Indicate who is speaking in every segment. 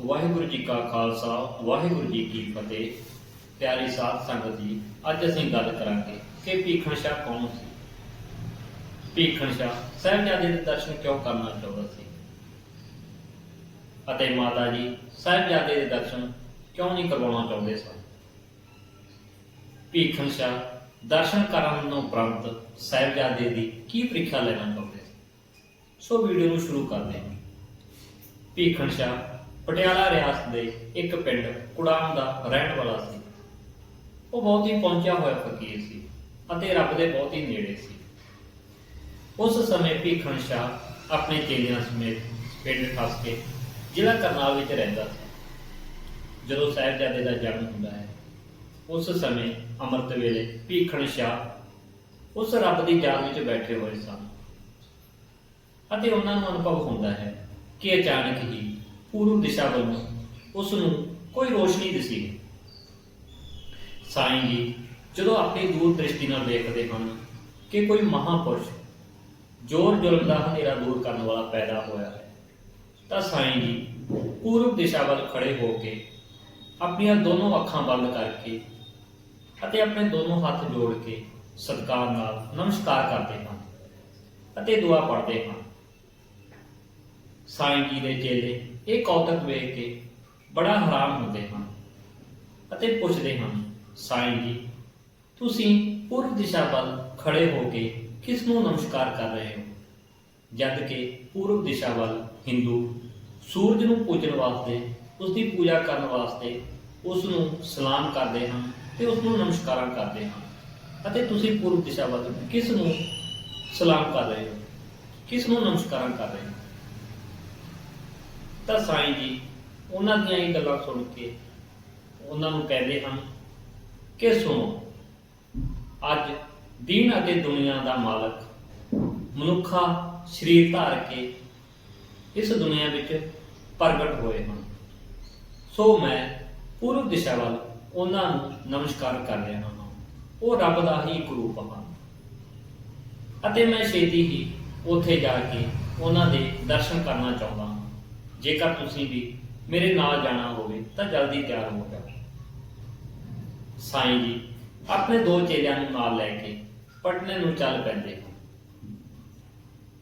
Speaker 1: ਵਾਹਿਗੁਰੂ ਜੀ ਕਾ ਖਾਲਸਾ, ਵਾਹਿਗੁਰੂ ਜੀ ਕੀ ਫਤਿਹ। ਪਿਆਰੀ ਸਾਧ ਸੰਗਤ ਜੀ, ਅੱਜ ਅਸੀਂ ਗੱਲ ਕਰਾਂਗੇ ਕਿ ਭੀਖਣ ਸ਼ਾਹ ਕੌਣ ਸੀ? ਭੀਖਣ ਸ਼ਾਹ ਸਾਹਿਬਜ਼ਾਦੇ ਦੇ ਦਰਸ਼ਨ ਕਿਉਂ ਕਰਨਾ ਚਾਹੁੰਦਾ ਸੀ? ਅਤੇ ਮਾਤਾ ਜੀ, ਸਾਹਿਬਜ਼ਾਦੇ ਦੇ ਦਰਸ਼ਨ ਕਿਉਂ ਨਹੀਂ ਕਰਵਾਉਣਾ ਚਾਹੁੰਦੇ ਸਨ? ਭੀਖਣ ਸ਼ਾਹ ਦਰਸ਼ਨ ਕਰਨ ਤੋਂ ਉਪਰੰਤ ਸਾਹਿਬਜ਼ਾਦੇ ਦੀ ਕੀ ਪ੍ਰੀਖਿਆ ਲੈਣਾ ਚਾਹੁੰਦੇ ਸੀ? ਸੋ ਵੀਡੀਓ ਨੂੰ ਸ਼ੁਰੂ ਕਰਦੇ ਹਾਂ। ਭੀਖਣ ਸ਼ਾਹ ਪਟਿਆਲਾ ਰਿਆਸਤ ਦੇ ਇੱਕ ਪਿੰਡ ਕੁੜਾਮ ਦਾ ਰਹਿਣ ਵਾਲਾ ਸੀ। ਉਹ ਬਹੁਤ ਹੀ ਪਹੁੰਚਿਆ ਹੋਇਆ ਫਕੀਰ ਸੀ ਅਤੇ ਰੱਬ ਦੇ ਬਹੁਤ ਹੀ ਨੇੜੇ ਸੀ। ਉਸ ਸਮੇਂ ਭੀਖਣ ਸ਼ਾਹ ਆਪਣੇ ਚੇਲਿਆਂ ਸਮੇਤ ਪਿੰਡ ਖਸ ਕੇ ਜ਼ਿਲ੍ਹਾ ਕਰਨਾਲ ਵਿੱਚ ਰਹਿੰਦਾ ਸੀ। ਜਦੋਂ ਸਾਹਿਬਜ਼ਾਦੇ ਦਾ ਜਨਮ ਹੁੰਦਾ ਹੈ, ਉਸ ਸਮੇਂ ਅੰਮ੍ਰਿਤ ਵੇਲੇ ਭੀਖਣ ਸ਼ਾਹ ਉਸ ਰੱਬ ਦੀ ਯਾਦ ਵਿੱਚ ਬੈਠੇ ਹੋਏ ਸਨ। ਅਤੇ ਉਹਨਾਂ ਨੂੰ ਅਨੁਭਵ ਹੁੰਦਾ ਹੈ ਕਿ ਅਚਾਨਕ ਹੀ ਪੂਰਬ ਦਿਸ਼ਾ ਵੱਲੋਂ ਉਸ ਨੂੰ ਕੋਈ ਰੋਸ਼ਨੀ ਦਿਸੀ ਸਾਈਂ ਜੀ, ਜਦੋਂ ਆਪਣੀ ਦੂਰ ਦ੍ਰਿਸ਼ਟੀ ਨਾਲ ਵੇਖਦੇ ਹਨ ਕਿ ਕੋਈ ਮਹਾਪੁਰਸ਼ ਜੋਰ ਜ਼ੁਲਮ ਦਾ ਹਨੇਰਾ ਦੂਰ ਕਰਨ ਵਾਲਾ ਪੈਦਾ ਹੋਇਆ ਹੈ, ਤਾਂ ਸਾਈਂ ਜੀ ਪੂਰਬ ਦਿਸ਼ਾ ਵੱਲ ਖੜੇ ਹੋ ਕੇ ਆਪਣੀਆਂ ਦੋਨੋਂ ਅੱਖਾਂ ਬੰਦ ਕਰਕੇ ਅਤੇ ਆਪਣੇ ਦੋਨੋਂ ਹੱਥ ਜੋੜ ਕੇ ਸਤਿਕਾਰ ਨਾਲ ਨਮਸਕਾਰ ਕਰਦੇ ਹਨ ਅਤੇ ਦੁਆ ਪੜ੍ਹਦੇ ਹਨ ਸਾਈਂ ਜੀ ਦੇ ਚੇਲੇ ਇਹ ਕੌਤਕ ਵੇਖ ਕੇ ਬੜਾ ਹੈਰਾਨ ਹੁੰਦੇ ਹਨ ਅਤੇ ਪੁੱਛਦੇ ਹਨ, ਸਾਈਂ ਜੀ, ਤੁਸੀਂ ਪੂਰਬ ਦਿਸ਼ਾ ਵੱਲ ਖੜੇ ਹੋ ਕੇ ਕਿਸ ਨੂੰ ਨਮਸਕਾਰ ਕਰ ਰਹੇ ਹੋ? ਜਦ ਕਿ ਪੂਰਬ ਦਿਸ਼ਾ ਵੱਲ ਹਿੰਦੂ ਸੂਰਜ ਨੂੰ ਪੂਜਣ ਵਾਸਤੇ ਉਸ ਦੀ ਪੂਜਾ ਕਰਨ ਵਾਸਤੇ ਉਸ ਨੂੰ ਸਲਾਮ ਕਰਦੇ ਹਨ ਤੇ ਉਸ ਨੂੰ ਨਮਸਕਾਰਾਂ ਕਰਦੇ ਹਨ। ਅਤੇ ਤੁਸੀਂ ਪੂਰਬ ਦਿਸ਼ਾ ਵੱਲ ਕਿਸ ਨੂੰ ਸਲਾਮ ਕਰ ਰਹੇ ਹੋ? ਕਿਸ ਨੂੰ ਨਮਸਕਾਰਾਂ ਕਰ ਰਹੇ ਹੋ? ਤਾਂ ਸਾਈਂ ਜੀ, ਉਹਨਾਂ ਦੀਆਂ ਇਹ ਗੱਲਾਂ ਸੁਣ ਕੇ ਉਹਨਾਂ ਨੂੰ ਕਹਿੰਦੇ ਹਨ ਕਿ ਸੁਣੋ, ਅੱਜ ਦੀਨ ਅਤੇ ਦੁਨੀਆ ਦਾ ਮਾਲਕ ਮਨੁੱਖਾ ਸਰੀਰ ਧਾਰ ਕੇ ਇਸ ਦੁਨੀਆ ਵਿੱਚ ਪ੍ਰਗਟ ਹੋਏ ਹਨ। ਸੋ ਮੈਂ ਪੂਰਬ ਦਿਸ਼ਾ ਵੱਲ ਉਹਨਾਂ ਨੂੰ ਨਮਸਕਾਰ ਕਰ ਰਿਹਾ ਹਾਂ। ਉਹ ਰੱਬ ਦਾ ਹੀ ਇੱਕ ਰੂਪ ਹਨ। ਅਤੇ ਮੈਂ ਛੇਤੀ ਹੀ ਉੱਥੇ ਜਾ ਕੇ ਉਹਨਾਂ ਦੇ ਦਰਸ਼ਨ ਕਰਨਾ ਚਾਹੁੰਦਾ ਹਾਂ ਜੇਕਰ ਤੁਸੀਂ ਵੀ ਮੇਰੇ ਨਾਲ ਜਾਣਾ ਹੋਵੇ ਤਾਂ ਜਲਦੀ ਤਿਆਰ ਹੋ ਜਾਓ। ਸਾਈਂ ਜੀ, ਆਪਣੇ ਦੋ ਚੇਲਿਆਂ ਨੂੰ ਨਾਲ ਲੈ ਕੇ ਪਟਨੇ ਨੂੰ ਚੱਲ ਪੈਂਦੇ ਹਨ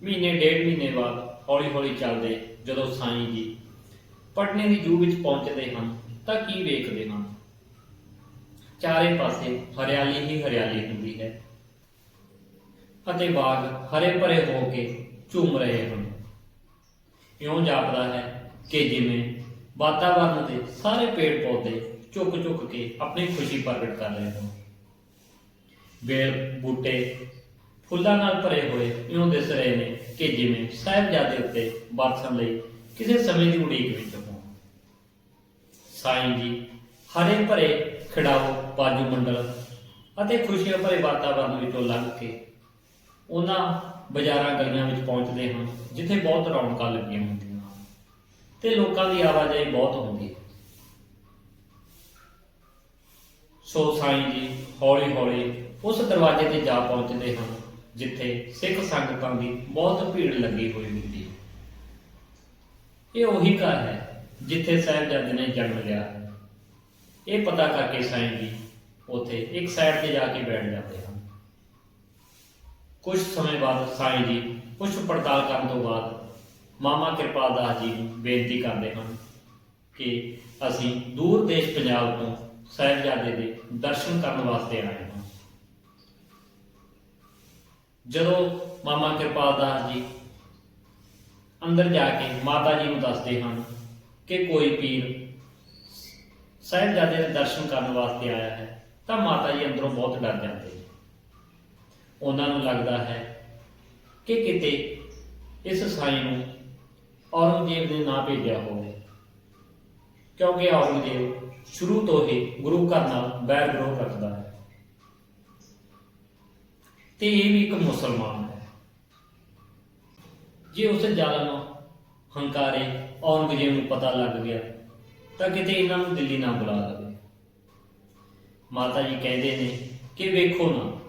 Speaker 1: ਮਹੀਨੇ, ਡੇਢ ਮਹੀਨੇ ਬਾਅਦ ਹੌਲੀ ਹੌਲੀ ਚੱਲਦੇ ਜਦੋਂ ਸਾਈਂ ਜੀ ਪਟਨੇ ਦੀ ਜੂ ਵਿੱਚ ਪਹੁੰਚਦੇ ਹਨ ਤਾਂ ਕੀ ਵੇਖਦੇ ਹਨ? ਚਾਰੇ ਪਾਸੇ ਹਰਿਆਲੀ ਹੀ ਹਰਿਆਲੀ ਹੁੰਦੀ ਹੈ ਅਤੇ ਬਾਗ ਹਰੇ ਭਰੇ ਹੋ ਕੇ ਝੂਮ ਰਹੇ ਹਨ। ਇਉਂ ਜਾਪਦਾ ਹੈ ਕਿ ਜਿਵੇਂ ਵਾਤਾਵਰਨ ਦੇ ਸਾਰੇ ਪੇੜ ਪੌਦੇ ਝੁਕ ਝੁਕ ਕੇ ਆਪਣੀ ਖੁਸ਼ੀ ਪ੍ਰਗਟ ਕਰ ਰਹੇ ਹਨ ਵੇਲ, ਬੂਟੇ, ਫੁੱਲਾਂ ਨਾਲ ਭਰੇ ਹੋਏ ਇਉਂ ਦਿਸ ਰਹੇ ਨੇ ਕਿ ਜਿਵੇਂ ਸਾਹਿਬਜ਼ਾਦੇ ਉੱਤੇ ਬਰਸਣ ਲਈ ਕਿਸੇ ਸਮੇਂ ਦੀ ਉਡੀਕ ਵਿੱਚ ਹੋਣ। ਸਾਈਂ ਜੀ, ਹਰੇ ਭਰੇ ਖਿਡਾਓ ਬਾਜੂ ਮੰਡਲ ਅਤੇ ਖੁਸ਼ੀਆਂ ਭਰੇ ਵਾਤਾਵਰਣ ਵਿੱਚੋਂ ਲੰਘ ਕੇ ਉਹਨਾਂ ਬਾਜ਼ਾਰਾਂ, ਗਲੀਆਂ ਵਿੱਚ ਪਹੁੰਚਦੇ ਹਨ ਜਿੱਥੇ ਬਹੁਤ ਰੌਣਕਾਂ ਲੱਗੀਆਂ ਹੁੰਦੀਆਂ ਤੇ ਲੋਕਾਂ ਦੀ ਆਵਾਜਾਈ ਬਹੁਤ ਹੁੰਦੀ ਹੈ। ਸੋ ਸਾਈਂ ਜੀ ਹੌਲੀ ਹੌਲੀ ਉਸ ਦਰਵਾਜ਼ੇ ਤੇ ਜਾ ਪਹੁੰਚਦੇ ਹਨ ਜਿੱਥੇ ਸਿੱਖ ਸੰਗਤਾਂ ਦੀ ਬਹੁਤ ਭੀੜ ਲੱਗੀ ਹੋਈ ਹੁੰਦੀ ਹੈ। ਇਹ ਉਹੀ ਘਰ ਹੈ, ਜਿੱਥੇ ਸਾਹਿਬਜ਼ਾਦੇ ਨੇ ਜਨਮ ਲਿਆ। ਹੈ ਇਹ ਪਤਾ ਕਰਕੇ ਸਾਈਂ ਜੀ, ਉੱਥੇ ਇੱਕ ਸਾਈਡ ਤੇ ਜਾ ਕੇ ਬੈਠ ਜਾਂਦੇ ਕੁਝ ਸਮੇਂ ਬਾਅਦ ਸਾਈਂ ਜੀ ਪੁੱਛ ਪੜਤਾਲ ਕਰਨ ਤੋਂ ਬਾਅਦ ਮਾਮਾ ਕਿਰਪਾਲ ਦਾਸ ਜੀ ਨੂੰ ਬੇਨਤੀ ਕਰਦੇ ਹਨ ਕਿ ਅਸੀਂ ਦੂਰ ਦੇਸ਼ ਪੰਜਾਬ ਤੋਂ ਸਾਹਿਬਜ਼ਾਦੇ ਦੇ ਦਰਸ਼ਨ ਕਰਨ ਵਾਸਤੇ ਆਏ ਹਾਂ। ਜਦੋਂ ਮਾਮਾ ਕਿਰਪਾਲ ਦਾਸ ਜੀ ਅੰਦਰ ਜਾ ਕੇ ਮਾਤਾ ਜੀ ਨੂੰ ਦੱਸਦੇ ਹਨ ਕਿ ਕੋਈ ਪੀਰ ਸਾਹਿਬਜ਼ਾਦੇ ਦੇ ਦਰਸ਼ਨ ਕਰਨ ਵਾਸਤੇ ਆਇਆ ਹੈ, ਤਾਂ ਮਾਤਾ ਜੀ ਅੰਦਰੋਂ ਬਹੁਤ ਡਰ ਜਾਂਦੇ ਨੇ। ਉਹਨਾਂ ਨੂੰ ਲੱਗਦਾ ਹੈ ਕਿ ਕਿਤੇ ਇਸ ਸਾਈ ਨੂੰ ਔਰੰਗਜ਼ੇਬ ਨੇ ਨਾ ਭੇਜਿਆ ਹੋਵੇ। ਕਿਉਂਕਿ ਔਰੰਗਜ਼ੇਬ ਸ਼ੁਰੂ ਤੋਂ ਹੀ ਗੁਰੂ ਘਰ ਨਾਲ ਬੈਰ ਵਿਰੋਧ ਰੱਖਦਾ ਹੈ। ਤੇ ਇਹ ਵੀ ਇੱਕ ਮੁਸਲਮਾਨ ਹੈ। ਜੇ ਉਸ ਜ਼ਾਲਮ ਹੰਕਾਰੇ ਔਰੰਗਜ਼ੇਬ ਨੂੰ ਪਤਾ ਲੱਗ ਗਿਆ, ਤਾਂ ਕਿਤੇ ਇਹਨਾਂ ਨੂੰ ਦਿੱਲੀ ਨਾ ਬੁਲਾ ਲਵੇ। ਮਾਤਾ ਜੀ ਕਹਿੰਦੇ ਨੇ ਕਿ ਵੇਖੋ ਨਾ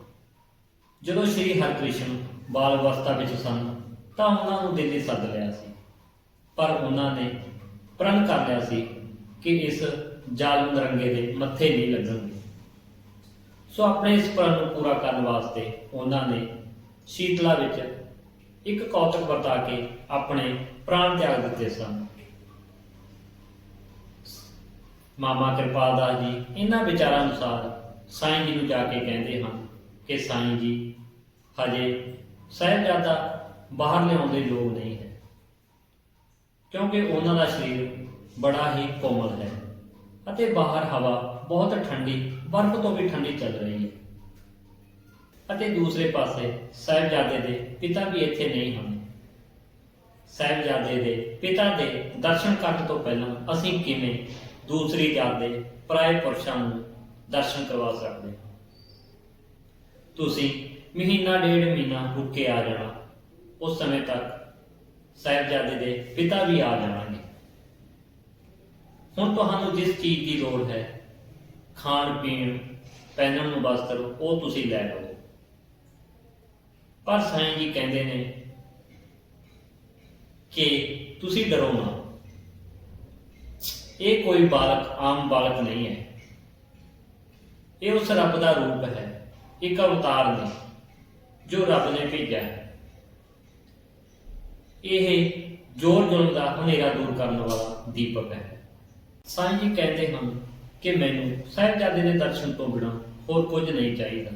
Speaker 1: ਜਦੋਂ ਸ਼੍ਰੀ ਹਰਿਕ੍ਰਿਸ਼ਨ ਬਾਲ ਅਵਸਥਾ ਵਿੱਚ ਸਨ, ਤਾਂ ਉਹਨਾਂ ਨੂੰ ਦਿੱਲੀ ਸੱਦ ਲਿਆ ਸੀ। ਪਰ ਉਹਨਾਂ ਨੇ ਪ੍ਰਣ ਕਰ ਲਿਆ ਸੀ ਕਿ ਇਸ ਜ਼ਾਲਮ ਨਰੰਗੇ ਦੇ ਮੱਥੇ ਨਹੀਂ ਲੱਗਣਗੇ ਸੋ ਆਪਣੇ ਇਸ ਪ੍ਰਣ ਨੂੰ ਪੂਰਾ ਕਰਨ ਵਾਸਤੇ ਉਹਨਾਂ ਨੇ ਸ਼ੀਤਲਾ ਵਿੱਚ ਇੱਕ ਕੌਤਕ ਵਰਤਾ ਕੇ ਆਪਣੇ ਪ੍ਰਾਣ ਤਿਆਗ ਦਿੱਤੇ ਸਨ। ਮਾਮਾ ਕਿਰਪਾਲ ਦਾਸ ਜੀ, ਇਹਨਾਂ ਵਿਚਾਰਾਂ ਅਨੁਸਾਰ ਸਾਈਂ ਜੀ ਨੂੰ ਜਾ ਕੇ ਕਹਿੰਦੇ ਹਨ ਕਿ ਸਾਈਂ ਜੀ, ਹਜੇ ਸਾਹਿਬਜ਼ਾਦਾ ਬਾਹਰ ਲਿਆਉਣ ਦੇ ਯੋਗ ਨਹੀਂ ਹੈ। ਕਿਉਂਕਿ ਉਹਨਾਂ ਦਾ ਸਰੀਰ ਬੜਾ ਹੀ ਕੋਮਲ ਹੈ ਅਤੇ ਬਾਹਰ ਹਵਾ ਬਹੁਤ ਠੰਡੀ, ਬਰਫ਼ ਤੋਂ ਵੀ ਠੰਡੀ ਚੱਲ ਰਹੀ ਹੈ। ਅਤੇ ਦੂਸਰੇ ਪਾਸੇ ਸਾਹਿਬਜ਼ਾਦੇ ਦੇ ਪਿਤਾ ਵੀ ਇੱਥੇ ਨਹੀਂ ਹਨ। ਸਾਹਿਬਜ਼ਾਦੇ ਦੇ ਪਿਤਾ ਦੇ ਦਰਸ਼ਨ ਕਰਨ ਤੋਂ ਪਹਿਲਾਂ ਅਸੀਂ ਕਿਵੇਂ ਦੂਸਰੀ ਜਾਤ ਦੇ ਪਰਾਏ ਪੁਰਸ਼ਾਂ ਨੂੰ ਦਰਸ਼ਨ ਕਰਵਾ ਸਕਦੇ ਹਾਂ? ਤੁਸੀਂ ਮਹੀਨਾ ਡੇਢ ਮਹੀਨਾ ਰੁਕੇ ਆ ਜਾਣਾ। ਉਸ ਸਮੇਂ ਤੱਕ ਸਾਹਿਬਜ਼ਾਦੇ ਦੇ ਪਿਤਾ ਵੀ ਆ ਜਾਣਗੇ। ਹੁਣ ਤੁਹਾਨੂੰ ਜਿਸ ਚੀਜ਼ ਦੀ ਲੋੜ ਹੈ, ਖਾਣ, ਪੀਣ, ਪਹਿਨਣ ਨੂੰ ਵਸਤਰ ਉਹ ਤੁਸੀਂ ਲੈ ਲਓ ਪਰ ਸਾਈਂ ਜੀ ਕਹਿੰਦੇ ਨੇ ਕਿ ਤੁਸੀਂ ਡਰੋ ਨਾ। ਇਹ ਕੋਈ ਬਾਲਕ, ਆਮ ਬਾਲਕ ਨਹੀਂ ਹੈ। ਇਹ ਉਸ ਰੱਬ ਦਾ ਰੂਪ ਹੈ। ਇੱਕ ਅਵਤਾਰ ਨੇ ਜੋ ਰੱਬ ਨੇ ਭੇਜਿਆ। ਹੈ ਇਹ ਜੋਰ ਜ਼ੁਲਮ ਦਾ ਹਨੇਰਾ ਦੂਰ ਕਰਨ ਵਾਲਾ ਦੀਪਕ ਹੈ। ਸਾਈਂ ਜੀ ਕਹਿੰਦੇ ਹਨ ਕਿ ਮੈਨੂੰ ਸਾਹਿਬਜ਼ਾਦੇ ਦੇ ਦਰਸ਼ਨ ਤੋਂ ਬਿਨਾਂ ਹੋਰ ਕੁਝ ਨਹੀਂ ਚਾਹੀਦਾ।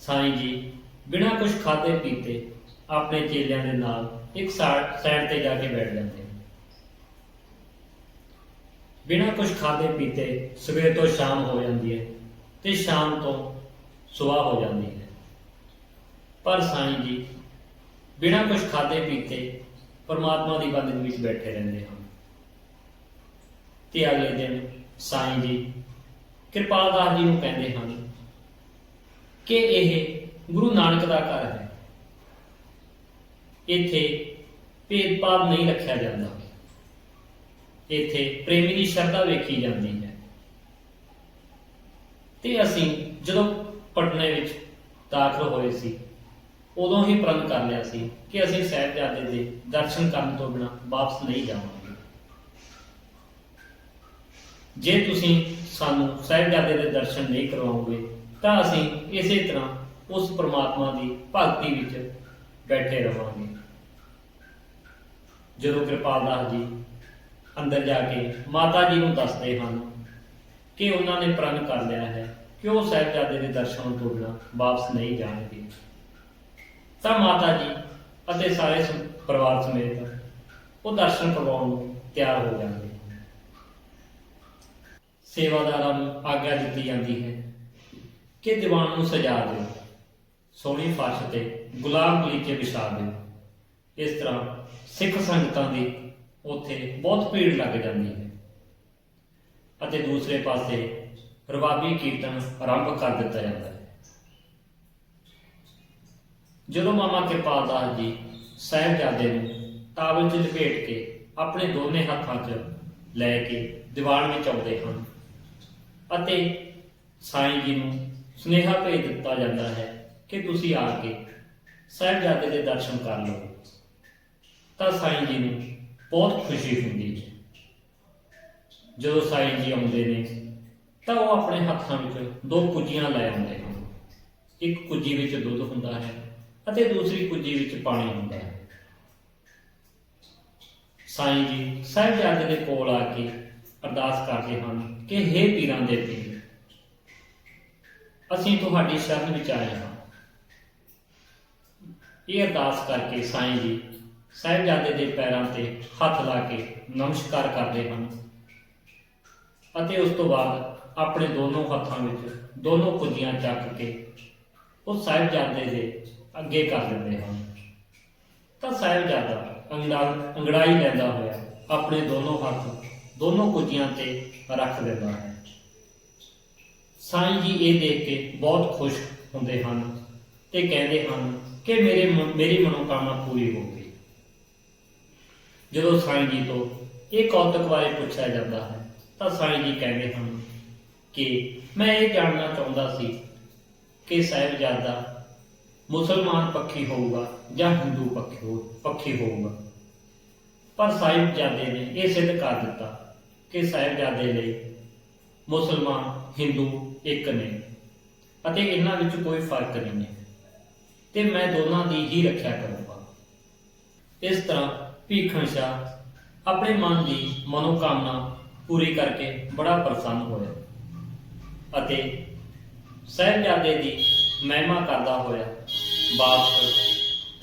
Speaker 1: ਸਾਈਂ ਜੀ ਬਿਨਾਂ ਕੁਝ ਖਾਦੇ ਪੀਤੇ ਆਪਣੇ ਚੇਲਿਆਂ ਦੇ ਨਾਲ ਇੱਕ ਸਾਈਡ ਤੇ ਜਾ ਕੇ ਬੈਠ ਜਾਂਦੇ ਹਨ। ਬਿਨਾਂ ਕੁਝ ਖਾਦੇ ਪੀਤੇ ਸਵੇਰ ਤੋਂ ਸ਼ਾਮ ਹੋ ਜਾਂਦੀ ਹੈ। ਤੇ ਸ਼ਾਮ ਤੋਂ ਸਵੇਰ ਹੋ ਜਾਂਦੀ ਹੈ। ਪਰ ਸਾਈਂ ਜੀ, ਬਿਨਾਂ ਕੁਝ ਖਾਦੇ ਪੀਤੇ ਪਰਮਾਤਮਾ ਦੀ ਬੰਦਗੀ ਵਿੱਚ ਬੈਠੇ ਰਹਿੰਦੇ ਹਨ। ਤੇ ਅਗਲੇ ਦਿਨ ਸਾਈਂ ਜੀ ਕਿਰਪਾਲ ਦਾਸ ਜੀ ਨੂੰ ਕਹਿੰਦੇ ਹਨ ਕਿ ਇਹ ਗੁਰੂ ਨਾਨਕ ਦਾ ਘਰ ਹੈ। ਇੱਥੇ ਭੇਦਭਾਵ ਨਹੀਂ ਰੱਖਿਆ ਜਾਂਦਾ। ਇੱਥੇ ਪ੍ਰੇਮੀ ਦੀ ਸ਼ਰਧਾ ਵੇਖੀ ਜਾਂਦੀ। ਹੈ ਤੇ ਅਸੀਂ ਜਦੋਂ ਪਟਨੇ ਵਿੱਚ ਦਾਖਲ ਹੋਏ ਸੀ, ਉਦੋਂ ਹੀ ਪ੍ਰਣ ਕਰ ਲਿਆ ਸੀ ਕਿ ਅਸੀਂ ਸਾਹਿਬਜ਼ਾਦੇ ਦੇ ਦਰਸ਼ਨ ਕਰਨ ਤੋਂ ਬਿਨਾਂ ਵਾਪਸ ਨਹੀਂ ਜਾਵਾਂਗੇ। ਜੇ ਤੁਸੀਂ ਸਾਨੂੰ ਸਾਹਿਬਜ਼ਾਦੇ ਦੇ ਦਰਸ਼ਨ ਨਹੀਂ ਕਰਵਾਓਗੇ, ਤਾਂ ਅਸੀਂ ਇਸੇ ਤਰ੍ਹਾਂ ਉਸ ਪ੍ਰਮਾਤਮਾ ਦੀ ਭਗਤੀ ਵਿੱਚ ਬੈਠੇ ਰਵਾਂਗੇ। ਜਦੋਂ ਕਿਰਪਾਲ ਦਾਸ ਜੀ ਅੰਦਰ ਜਾ ਕੇ ਮਾਤਾ ਜੀ ਨੂੰ ਦੱਸਦੇ ਹਨ ਕਿ ਉਹਨਾਂ ਨੇ ਪ੍ਰਣ ਕਰ ਲਿਆ ਹੈ ਕਿ ਉਹ ਸਾਹਿਬਜ਼ਾਦੇ ਦੇ ਦਰਸ਼ਨ ਤੋਂ ਬਿਨਾਂ ਵਾਪਸ ਨਹੀਂ ਜਾਣਗੇ। ਤਾਂ ਮਾਤਾ ਜੀ ਅਤੇ ਸਾਰੇ ਪਰਿਵਾਰ ਸਮੇਤ ਉਹ ਦਰਸ਼ਨ ਕਰਵਾਉਣ ਨੂੰ ਤਿਆਰ ਹੋ ਜਾਂਦੇ ਹਨ। ਸੇਵਾਦਾਰਾਂ ਨੂੰ ਆਗਿਆ ਦਿੱਤੀ ਜਾਂਦੀ ਹੈ ਕਿ ਦੀਵਾਨ ਨੂੰ ਸਜਾ ਦਿਓ, ਸੋਹਣੀ ਫਰਸ਼ ਤੇ ਗੁਲਾਬ ਗਲੀਚੇ ਵਿਛਾ ਦਿਓ। ਇਸ ਤਰ੍ਹਾਂ ਸਿੱਖ ਸੰਗਤਾਂ ਦੀ ਉੱਥੇ ਬਹੁਤ ਭੀੜ ਲੱਗ ਜਾਂਦੀ ਹੈ। ਅਤੇ ਦੂਸਰੇ ਪਾਸੇ ਰਬਾਬੀ ਕੀਰਤਨ ਆਰੰਭ ਕਰ ਦਿੱਤਾ ਜਾਂਦਾ ਹੈ। ਜਦੋਂ ਮਾਮਾ ਕਿਰਪਾਲ ਦਾਸ ਜੀ ਸਾਹਿਬਜ਼ਾਦੇ ਨੂੰ ਟਾਵਲ 'ਚ ਲਪੇਟ ਕੇ ਆਪਣੇ ਦੋਨੇ ਹੱਥਾਂ 'ਚ ਲੈ ਕੇ ਦੀਵਾਨ ਵਿੱਚ ਆਉਂਦੇ ਹਨ ਅਤੇ ਸਾਈਂ ਜੀ ਨੂੰ ਸੁਨੇਹਾ ਭੇਜ ਦਿੱਤਾ ਜਾਂਦਾ ਹੈ ਕਿ ਤੁਸੀਂ ਆ ਕੇ ਸਾਹਿਬਜ਼ਾਦੇ ਦੇ ਦਰਸ਼ਨ ਕਰ ਲਓ, ਤਾਂ ਸਾਈਂ ਜੀ ਨੂੰ ਬਹੁਤ ਖੁਸ਼ੀ ਹੁੰਦੀ ਹੈ। ਜਦੋਂ ਸਾਈ ਜੀ ਆਉਂਦੇ ਨੇ, ਤਾਂ ਉਹ ਆਪਣੇ ਹੱਥਾਂ ਵਿੱਚ ਦੋ ਕੁੱਜੀਆਂ ਲੈ ਆਉਂਦੇ ਹਨ। ਇੱਕ ਕੁੱਜੀ ਵਿੱਚ ਦੁੱਧ ਹੁੰਦਾ ਹੈ ਅਤੇ ਦੂਸਰੀ ਕੁੱਜੀ ਵਿੱਚ ਪਾਣੀ ਹੁੰਦਾ ਹੈ। ਸਾਈਂ ਜੀ ਸਾਹਿਬਜ਼ਾਦੇ ਦੇ ਕੋਲ ਆ ਕੇ ਅਰਦਾਸ ਕਰਦੇ ਹਨ ਕਿ हे ਪੀਰਾਂ ਦੇ ਪੀਰ ਅਸੀਂ ਤੁਹਾਡੀ ਸ਼ਰਨ ਵਿੱਚ ਆਏ ਹਾਂ। ਇਹ ਅਰਦਾਸ ਕਰਕੇ ਸਾਈਂ ਜੀ ਸਾਹਿਬਜ਼ਾਦੇ ਦੇ ਪੈਰਾਂ ਤੇ ਹੱਥ ਲਾ ਕੇ ਨਮਸਕਾਰ ਕਰਦੇ ਹਨ। ਅਤੇ ਉਸ ਤੋਂ ਬਾਅਦ ਆਪਣੇ ਦੋਨੋਂ ਹੱਥਾਂ ਵਿੱਚ ਦੋਨੋਂ ਕੁੱਜੀਆਂ ਚੱਕ ਕੇ ਉਹ ਸਾਹਿਬਜ਼ਾਦੇ ਦੇ ਅੱਗੇ ਕਰ ਦਿੰਦੇ ਹਨ। ਤਾਂ ਸਾਹਿਬਜ਼ਾਦਾ ਅੰਗੜਾ, ਅੰਗੜਾਈ ਲੈਂਦਾ ਹੋਇਆ ਆਪਣੇ ਦੋਨੋਂ ਹੱਥ ਦੋਨੋਂ ਕੁੱਜੀਆਂ ਤੇ ਰੱਖ ਦਿੰਦਾ ਹੈ। ਸਾਈਂ ਜੀ ਇਹ ਦੇਖ ਕੇ ਬਹੁਤ ਖੁਸ਼ ਹੁੰਦੇ ਹਨ ਤੇ ਕਹਿੰਦੇ ਹਨ ਕਿ ਮੇਰੇ ਮੇਰੀ ਮਨੋਕਾਮਨਾ ਪੂਰੀ ਹੋ ਗਈ। ਜਦੋਂ ਸਾਈਂ ਜੀ ਤੋਂ ਇਹ ਕੌਤਕ ਬਾਰੇ ਪੁੱਛਿਆ ਜਾਂਦਾ ਹੈ ਤਾਂ ਸਾਈਂ ਜੀ ਕਹਿੰਦੇ ਹਨ ਕਿ ਮੈਂ ਇਹ ਜਾਣਨਾ ਚਾਹੁੰਦਾ ਸੀ ਕਿ ਸਾਹਿਬਜ਼ਾਦਾ ਮੁਸਲਮਾਨ ਪੱਖੀ ਹੋਊਗਾ ਜਾਂ ਹਿੰਦੂ ਪੱਖੀ ਹੋ, ਪੱਖੀ ਹੋਊਗਾ। ਪਰ ਸਾਹਿਬਜ਼ਾਦੇ ਨੇ ਇਹ ਸਿੱਧ ਕਰ ਦਿੱਤਾ ਕਿ ਸਾਹਿਬਜ਼ਾਦੇ ਲਈ ਮੁਸਲਮਾਨ, ਹਿੰਦੂ ਇੱਕ ਨੇ ਅਤੇ ਇਹਨਾਂ ਵਿੱਚ ਕੋਈ ਫ਼ਰਕ ਨਹੀਂ ਹੈ ਤੇ ਮੈਂ ਦੋਨਾਂ ਦੀ ਹੀ ਰੱਖਿਆ ਕਰੂੰਗਾ। ਇਸ ਤਰ੍ਹਾਂ ਭੀਖਣ ਸ਼ਾਹ ਆਪਣੇ ਮਨ ਦੀ ਮਨੋਕਾਮਨਾ ਪੂਰੀ ਕਰਕੇ ਬੜਾ ਪ੍ਰਸੰਨ ਹੋਇਆ ਅਤੇ ਸਾਹਿਬਜ਼ਾਦੇ ਦੀ ਮਹਿਮਾ ਕਰਦਾ ਹੋਇਆ ਵਾਪਸ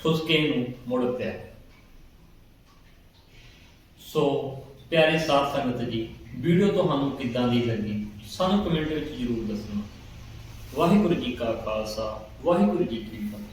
Speaker 1: ਫੁਸਕੇ ਨੂੰ ਮੁੜ ਪਿਆ। ਸੋ ਪਿਆਰੇ ਸਾਧ ਸੰਗਤ ਜੀ, ਵੀਡੀਓ ਤੁਹਾਨੂੰ ਕਿੱਦਾਂ ਦੀ ਲੱਗੀ? ਸਾਨੂੰ ਕਮੈਂਟ ਵਿੱਚ ਜ਼ਰੂਰ ਦੱਸਣਾ। ਵਾਹਿਗੁਰੂ ਜੀ ਕਾ ਖਾਲਸਾ, ਵਾਹਿਗੁਰੂ ਜੀ ਕੀ ਫਤਿਹ।